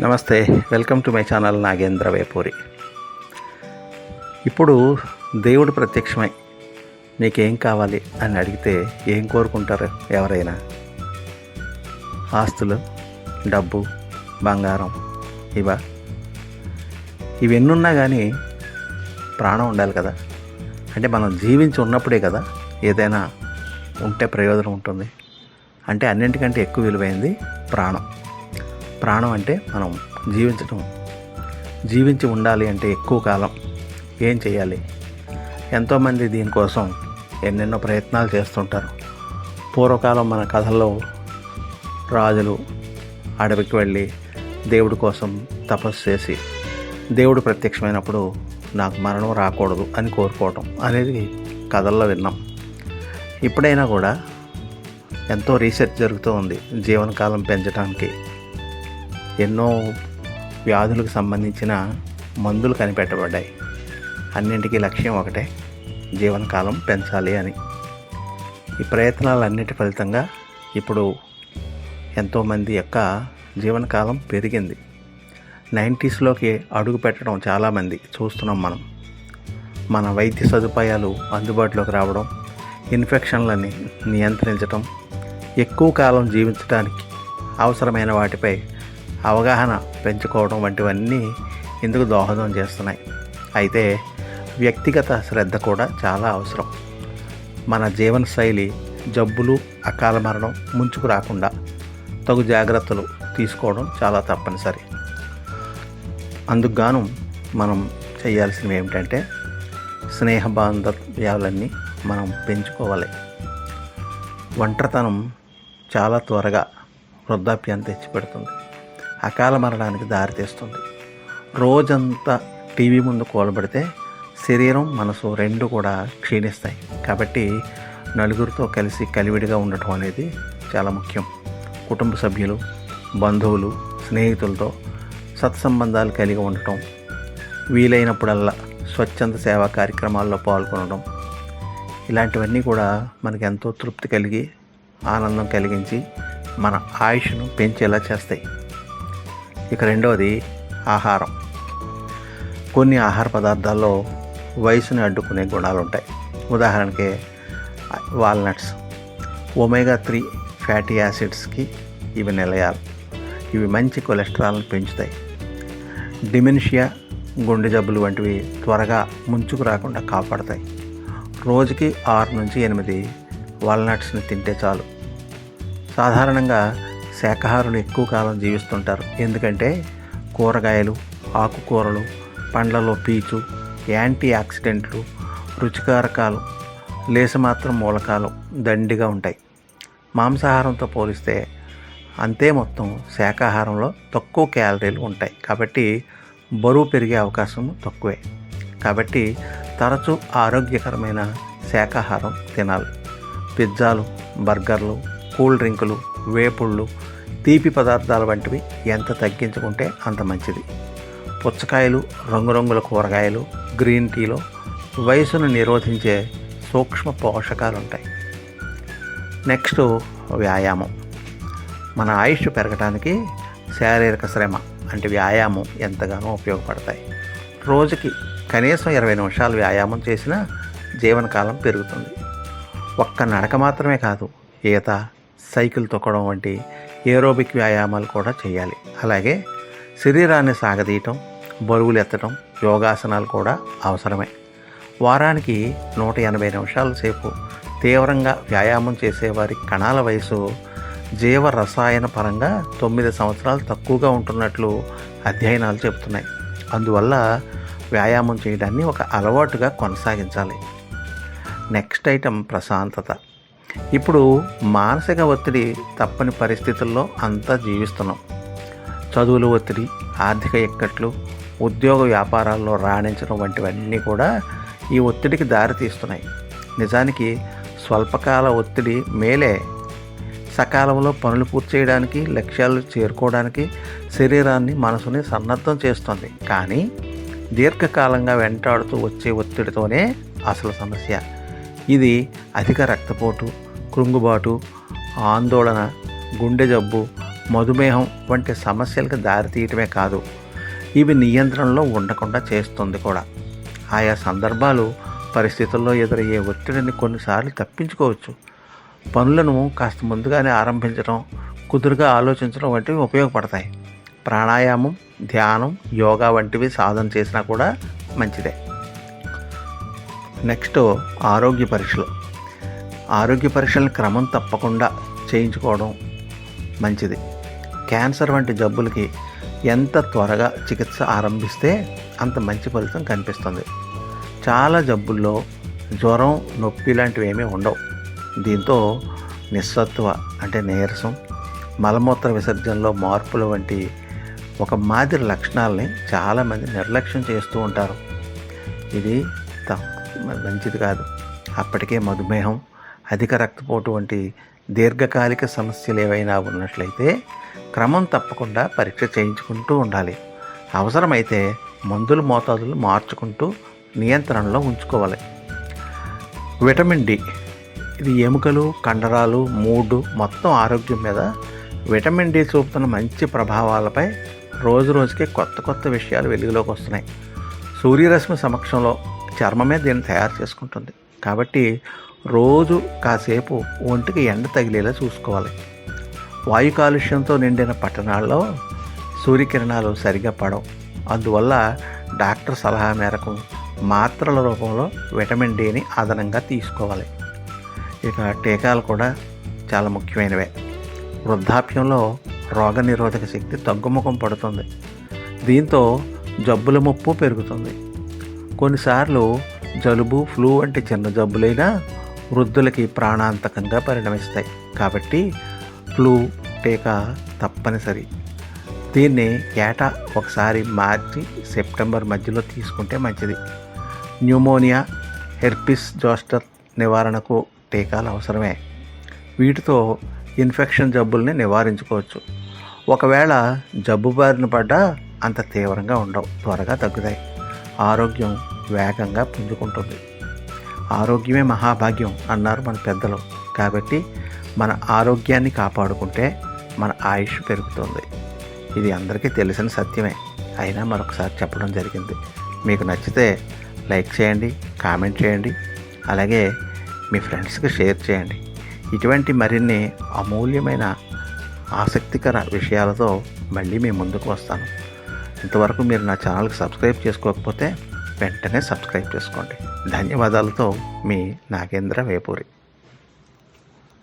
నమస్తే welcome to my channel Nagendra Vepuri. ఇప్పుడు దేవుడు ప్రత్యక్షమై నీకేం కావాలి అని అడిగితే ఏం కోరుకుంటారు ఎవరైనా? ఆస్తులు డబ్బు బంగారం ఇవా? ఇవెన్నున్నా కానీ ప్రాణం ఉండాలి కదా. అంటే మనం జీవించి ఉన్నప్పుడే కదా ఏదైనా ఉంటే ప్రయోజనం ఉంటుంది. అంటే అన్నింటికంటే ఎక్కువ విలువైంది ప్రాణం. ప్రాణం అంటే మనం జీవించటం. జీవించి ఉండాలి అంటే ఎక్కువ కాలం ఏం చేయాలి? ఎంతోమంది దీనికోసం ఎన్నెన్నో ప్రయత్నాలు చేస్తుంటారు. పూర్వకాలం మన కథల్లో రాజులు అడవికి వెళ్ళి దేవుడి కోసం తపస్సు చేసి దేవుడు ప్రత్యక్షమైనప్పుడు నాకు మరణం రాకూడదు అని కోరుకోవటం అనేది కథల్లో విన్నాం. ఇప్పుడైనా కూడా ఎంతో రీసెర్చ్ జరుగుతూ ఉంది జీవనకాలం పెంచడానికి ఎన్నో వ్యాధులకు సంబంధించిన మందులు కనిపెట్టబడ్డాయి. అన్నింటికీ లక్ష్యం ఒకటే జీవనకాలం పెంచాలి అని. ఈ ప్రయత్నాలన్నిటి ఫలితంగా ఇప్పుడు ఎంతోమంది యొక్క జీవనకాలం పెరిగింది. నైంటీస్లోకి అడుగు పెట్టడం చాలామంది చూస్తున్నాం మనం. మన వైద్య సదుపాయాలు అందుబాటులోకి రావడం ఇన్ఫెక్షన్లని నియంత్రించడం ఎక్కువ కాలం జీవించడానికి అవసరమైన వాటిపై అవగాహన పెంచుకోవడం వంటివన్నీ ఇందుకు దోహదం చేస్తున్నాయి. అయితే వ్యక్తిగత శ్రద్ధ కూడా చాలా అవసరం. మన జీవన శైలి జబ్బులు అకాల మరణం ముంచుకు రాకుండా తగు జాగ్రత్తలు తీసుకోవడం చాలా తప్పనిసరి. అందుకుగాను మనం చేయాల్సినవి ఏమిటంటే స్నేహ బాంధవ్యాలన్నీ మనం పెంచుకోవాలి. ఒంటరితనం చాలా త్వరగా వృద్ధాప్యాన్ని తెచ్చిపెడుతుంది. అకాల మరణానికి దారితీస్తుంది రోజంతా టీవీ ముందు కోల్బడితే శరీరం మనసు రెండు కూడా క్షీణిస్తాయి. కాబట్టి నలుగురితో కలిసి కలివిడిగా ఉండటం అనేది చాలా ముఖ్యం. కుటుంబ సభ్యులు బంధువులు స్నేహితులతో సత్సంబంధాలు కలిగి ఉండటం వీలైనప్పుడల్లా స్వచ్ఛంద సేవా కార్యక్రమాల్లో పాల్గొనడం ఇలాంటివన్నీ కూడా మనకి ఎంతో తృప్తి కలిగి ఆనందం కలిగించి మన ఆయుష్ను పెంచేలా చేస్తాయి. ఇక రెండవది ఆహారం. కొన్ని ఆహార పదార్థాల్లో వయసుని అడ్డుకునే గుణాలు ఉంటాయి ఉదాహరణకి వాల్నట్స్. ఒమేగా త్రీ ఫ్యాటీ యాసిడ్స్కి ఇవి నిలయాలు. ఇవి మంచి కొలెస్ట్రాల్ని పెంచుతాయి. డిమెన్షియా గుండె జబ్బులు వంటివి త్వరగా ముంచుకు రాకుండా కాపాడతాయి. రోజుకి ఆరు నుంచి ఎనిమిది వాల్నట్స్ని తింటే చాలు. సాధారణంగా శాకాహారులు ఎక్కువ కాలం జీవిస్తుంటారు. ఎందుకంటే కూరగాయలు ఆకుకూరలు పండ్లలో పీచు యాంటీ ఆక్సిడెంట్లు రుచికారకాలు లేసమాత్రం మూలకాలు దండిగా ఉంటాయి. మాంసాహారంతో పోలిస్తే అంతే మొత్తం శాకాహారంలో తక్కువ క్యాలరీలు ఉంటాయి. కాబట్టి బరువు పెరిగే అవకాశం తక్కువే. కాబట్టి తరచూ ఆరోగ్యకరమైన శాకాహారం తినాలి. పిజ్జాలు బర్గర్లు కూల్ డ్రింకులు వేపుళ్ళు తీపి పదార్థాలు వంటివి ఎంత తగ్గించుకుంటే అంత మంచిది. పుచ్చకాయలు రంగురంగుల కూరగాయలు గ్రీన్ టీలో వయసును నిరోధించే సూక్ష్మ పోషకాలు ఉంటాయి నెక్స్ట్ వ్యాయామం. మన ఆయుష్ పెరగడానికి శారీరక శ్రమ అంటే వ్యాయామం ఎంతగానో ఉపయోగపడతాయి. రోజుకి కనీసం ఇరవై నిమిషాలు వ్యాయామం చేసినా జీవనకాలం పెరుగుతుంది. ఒక్క నడక మాత్రమే కాదు ఈత సైకిల్ తొక్కడం వంటి ఏరోబిక్ వ్యాయామాలు కూడా చేయాలి. అలాగే శరీరాన్ని సాగదీయటం బరువులు ఎత్తడం యోగాసనాలు కూడా అవసరమే. వారానికి నూట ఎనభై నిమిషాల సేపు తీవ్రంగా వ్యాయామం చేసేవారి కణాల వయసు జీవ రసాయన పరంగా తొమ్మిది సంవత్సరాలు తక్కువగా ఉంటున్నట్లు అధ్యయనాలు చెబుతున్నాయి. అందువల్ల వ్యాయామం చేయడాన్ని ఒక అలవాటుగా కొనసాగించాలి. నెక్స్ట్ ఐటెం ప్రశాంతత. ఇప్పుడు మానసిక ఒత్తిడి తప్పని పరిస్థితుల్లో అంతా జీవిస్తున్నాం. చదువుల ఒత్తిడి ఆర్థిక ఇక్కట్లు ఉద్యోగ వ్యాపారాల్లో రాణించడం వంటివన్నీ కూడా ఈ ఒత్తిడికి దారితీస్తున్నాయి నిజానికి స్వల్పకాల ఒత్తిడి మేలే. సకాలంలో పనులు పూర్తి చేయడానికి లక్ష్యాలు చేరుకోవడానికి శరీరాన్ని మనసుని సన్నద్ధం చేస్తుంది. కానీ దీర్ఘకాలంగా వెంటాడుతూ వచ్చే ఒత్తిడితోనే అసలు సమస్య. ఇది అధిక రక్తపోటు కృంగుబాటు ఆందోళన గుండె జబ్బు మధుమేహం వంటి సమస్యలకు దారితీయటమే కాదు ఇవి నియంత్రణలో ఉండకుండా చేస్తుంది కూడా. ఆయా సందర్భాలు పరిస్థితుల్లో ఎదురయ్యే ఒత్తిడిని కొన్నిసార్లు తప్పించుకోవచ్చు. పనులను కాస్త ముందుగానే ఆరంభించడం కుదురుగా ఆలోచించడం వంటివి ఉపయోగపడతాయి. ప్రాణాయామం ధ్యానం యోగా వంటివి సాధన చేసినా కూడా మంచిదే. నెక్స్ట్ ఆరోగ్య పరీక్షలు. ఆరోగ్య పరీక్షలను క్రమం తప్పకుండా చేయించుకోవడం మంచిది. క్యాన్సర్ వంటి జబ్బులకి ఎంత త్వరగా చికిత్స ఆరంభిస్తే అంత మంచి ఫలితం కనిపిస్తుంది. చాలా జబ్బుల్లో జ్వరం నొప్పి లాంటివి ఏమీ ఉండవు. దీంతో నిస్సత్వ అంటే నీరసం మలమూత్ర విసర్జనలో మార్పులు వంటి ఒక మాదిరి లక్షణాలని చాలామంది నిర్లక్ష్యం చేస్తూ ఉంటారు. ఇది మంచిది కాదు. అప్పటికే మధుమేహం అధిక రక్తపోటు వంటి దీర్ఘకాలిక సమస్యలు ఏవైనా ఉన్నట్లయితే క్రమం తప్పకుండా పరీక్ష చేయించుకుంటూ ఉండాలి. అవసరమైతే మందుల మోతాదులు మార్చుకుంటూ నియంత్రణలో ఉంచుకోవాలి. Vitamin D. ఇది ఎముకలు కండరాలు మూడు మొత్తం ఆరోగ్యం మీద విటమిన్ డి చూపుతున్న మంచి ప్రభావాలపై రోజు రోజుకి కొత్త కొత్త విషయాలు వెలుగులోకి వస్తున్నాయి. సూర్యరశ్మి సమక్షంలో చర్మమే దీన్ని తయారు చేసుకుంటుంది. కాబట్టి రోజు కాసేపు ఒంటికి ఎండ తగిలేలా చూసుకోవాలి. వాయు కాలుష్యంతో నిండిన పట్టణాల్లో సూర్యకిరణాలు సరిగా పడవు. అందువల్ల డాక్టర్ సలహా మేరకు మాత్రల రూపంలో విటమిన్ డిని అదనంగా తీసుకోవాలి. ఇక టీకాలు కూడా చాలా ముఖ్యమైనవే. వృద్ధాప్యంలో రోగనిరోధక శక్తి తగ్గుముఖం పడుతుంది. దీంతో జబ్బుల ముప్పు పెరుగుతుంది. కొన్నిసార్లు జలుబు ఫ్లూ వంటి చిన్న జబ్బులైనా వృద్ధులకి ప్రాణాంతకంగా పరిణమిస్తాయి. కాబట్టి ఫ్లూ టీకా తప్పనిసరి. దీన్ని ఏటా ఒకసారి మార్చి సెప్టెంబర్ మధ్యలో తీసుకుంటే మంచిది. న్యూమోనియా హెర్పిస్ జోస్టర్ నివారణకు టీకాలు అవసరమే. వీటితో ఇన్ఫెక్షన్ జబ్బుల్ని నివారించుకోవచ్చు. ఒకవేళ జబ్బు బారిన పడ్డా అంత తీవ్రంగా ఉండవు త్వరగా తగ్గుతాయి. ఆరోగ్యం వేగంగా పుంజుకుంటుంది. ఆరోగ్యమే మహాభాగ్యం అన్నారు మన పెద్దలు. కాబట్టి మన ఆరోగ్యాన్ని కాపాడుకుంటే మన ఆయుష్ పెరుగుతుంది. ఇది అందరికీ తెలిసిన సత్యమే. అయినా మరొకసారి చెప్పడం జరిగింది. మీకు నచ్చితే లైక్ చేయండి కామెంట్ చేయండి అలాగే మీ ఫ్రెండ్స్కి షేర్ చేయండి. ఇటువంటి మరిన్ని అమూల్యమైన ఆసక్తికర విషయాలతో మళ్ళీ మీ ముందుకు వస్తాను. ఇంతవరకు మీరు నా ఛానల్కి సబ్స్క్రైబ్ చేసుకోకపోతే వెంటనే సబ్స్క్రైబ్ చేసుకోండి. ధన్యవాదాలతో మీ నాగేంద్ర వేపూరి.